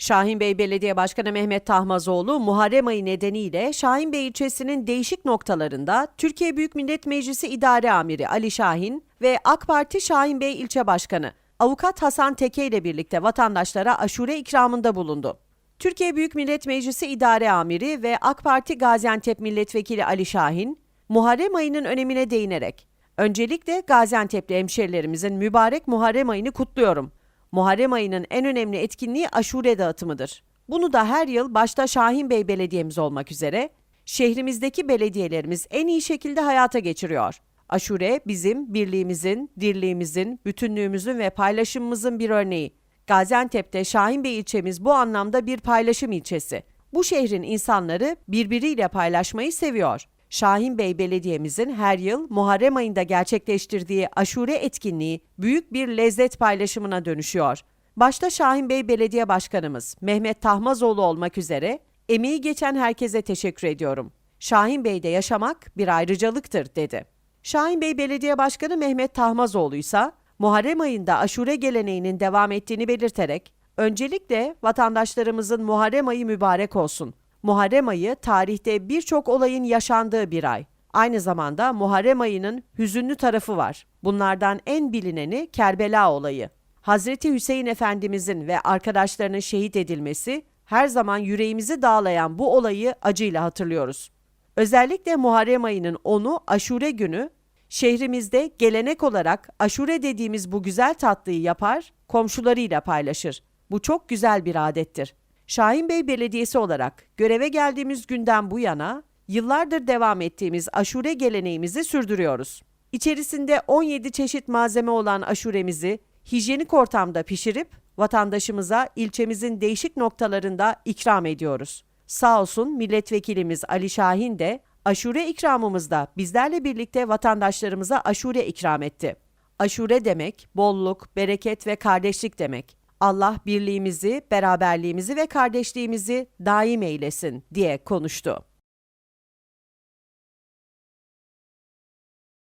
Şahinbey Belediye Başkanı Mehmet Tahmazoğlu Muharrem ayı nedeniyle Şahinbey ilçesinin değişik noktalarında Türkiye Büyük Millet Meclisi İdare Amiri Ali Şahin ve AK Parti Şahinbey İlçe Başkanı Avukat Hasan Teke ile birlikte vatandaşlara aşure ikramında bulundu. Türkiye Büyük Millet Meclisi İdare Amiri ve AK Parti Gaziantep Milletvekili Ali Şahin, Muharrem ayının önemine değinerek, öncelikle Gaziantep'li hemşerilerimizin mübarek Muharrem ayını kutluyorum. Muharrem ayının en önemli etkinliği aşure dağıtımıdır. Bunu da her yıl başta Şahin Bey Belediye'miz olmak üzere şehrimizdeki belediyelerimiz en iyi şekilde hayata geçiriyor. Aşure bizim birliğimizin, dirliğimizin, bütünlüğümüzün ve paylaşımımızın bir örneği. Gaziantep'te Şahin Bey ilçemiz bu anlamda bir paylaşım ilçesi. Bu şehrin insanları birbiriyle paylaşmayı seviyor. Şahin Bey Belediye'mizin her yıl Muharrem ayında gerçekleştirdiği aşure etkinliği büyük bir lezzet paylaşımına dönüşüyor. Başta Şahin Bey Belediye Başkanımız Mehmet Tahmazoğlu olmak üzere emeği geçen herkese teşekkür ediyorum. Şahin Bey'de yaşamak bir ayrıcalıktır dedi. Şahin Bey Belediye Başkanı Mehmet Tahmazoğlu ise Muharrem ayında aşure geleneğinin devam ettiğini belirterek öncelikle vatandaşlarımızın Muharrem ayı mübarek olsun. Muharrem ayı tarihte birçok olayın yaşandığı bir ay. Aynı zamanda Muharrem ayının hüzünlü tarafı var. Bunlardan en bilineni Kerbela olayı. Hazreti Hüseyin Efendimizin ve arkadaşlarının şehit edilmesi her zaman yüreğimizi dağlayan bu olayı acıyla hatırlıyoruz. Özellikle Muharrem ayının 10'u Aşure günü şehrimizde gelenek olarak aşure dediğimiz bu güzel tatlıyı yapar, komşularıyla paylaşır. Bu çok güzel bir adettir. Şahinbey Belediyesi olarak göreve geldiğimiz günden bu yana yıllardır devam ettiğimiz aşure geleneğimizi sürdürüyoruz. İçerisinde 17 çeşit malzeme olan aşuremizi hijyenik ortamda pişirip vatandaşımıza ilçemizin değişik noktalarında ikram ediyoruz. Sağ olsun milletvekilimiz Ali Şahin de aşure ikramımızda bizlerle birlikte vatandaşlarımıza aşure ikram etti. Aşure demek bolluk, bereket ve kardeşlik demek. Allah birliğimizi, beraberliğimizi ve kardeşliğimizi daim eylesin diye konuştu.